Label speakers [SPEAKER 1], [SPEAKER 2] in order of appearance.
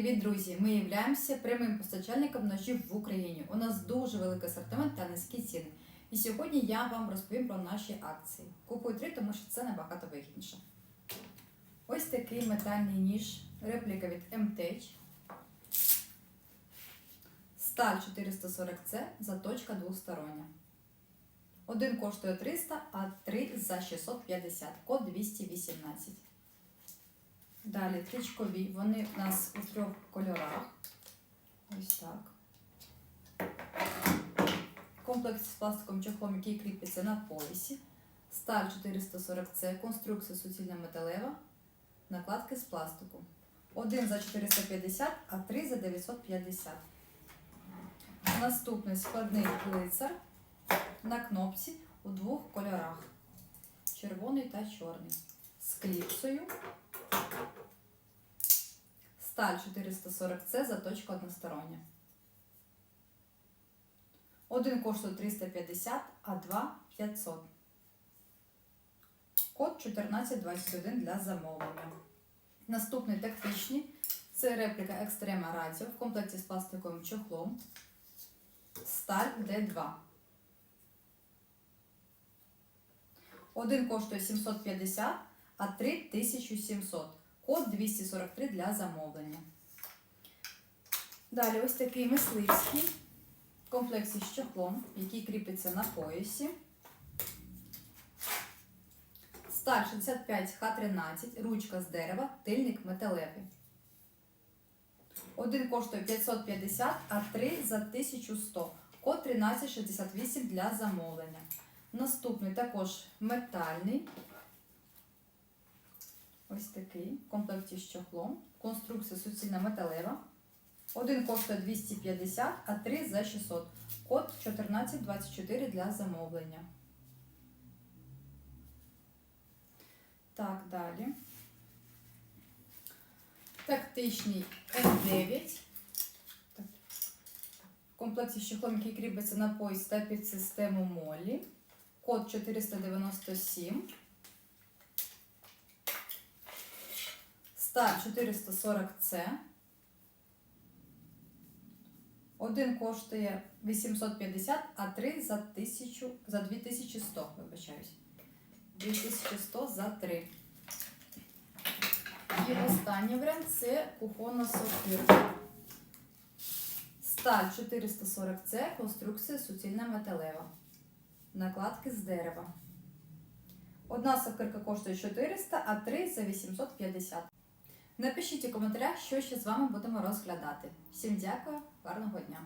[SPEAKER 1] Привіт, друзі! Ми являємося прямим постачальником ножів в Україні. У нас дуже великий асортимент та низькі ціни. І сьогодні я вам розповім про наші акції. Купуй три, тому що це набагато вигідніше. Ось такий метальний ніж, репліка від MTech. Сталь 440C, заточка двостороння. Один коштує 300, а три за 650, код 218. Далі тичкові, вони в нас у трьох кольорах. Ось так. Комплекс з пластиковим чохлом, який кріпиться на поясі. Сталь 440C, конструкція суцільна металева, накладки з пластику. Один за 450, а три за 950. Наступний складний лицар на кнопці у двох кольорах: червоний та чорний. З кліпсою. Сталь 440C, заточка одностороння. Один коштує 350, а два 500. Код 1421 для замовлення. Наступний тактичний. Це репліка Extrema Radio в комплекті з пластиковим чохлом. Сталь D2. Один коштує 750, а три 1700. Код 243 для замовлення. Далі ось такий мисливський в комплексі з чохлом, який кріпиться на поясі. Сталь 65 Х13, ручка з дерева, тильник металевий. Один коштує 550, а три за 1100. Код 1368 для замовлення. Наступний також метальний. Ось такий в комплекті з чохлом. Конструкція суцільна металева. Один коштує 250, а три за 600. Код 1424 для замовлення. Так, далі. Тактичний F9. В комплекті з чохлом, який кріпиться на пояс та під систему Молі. Код 497. Сталь 440C. Один коштує 850, а три за 1000, за 2100, вибачаюсь. 2100 за 3. І останній варіант це кухонна сокирка. Сталь 440C, конструкція суцільна металева. Накладки з дерева. Одна сокирка коштує 400, а три за 850. Напишіть у коментарях, що ще з вами будемо розглядати. Всім дякую, гарного дня!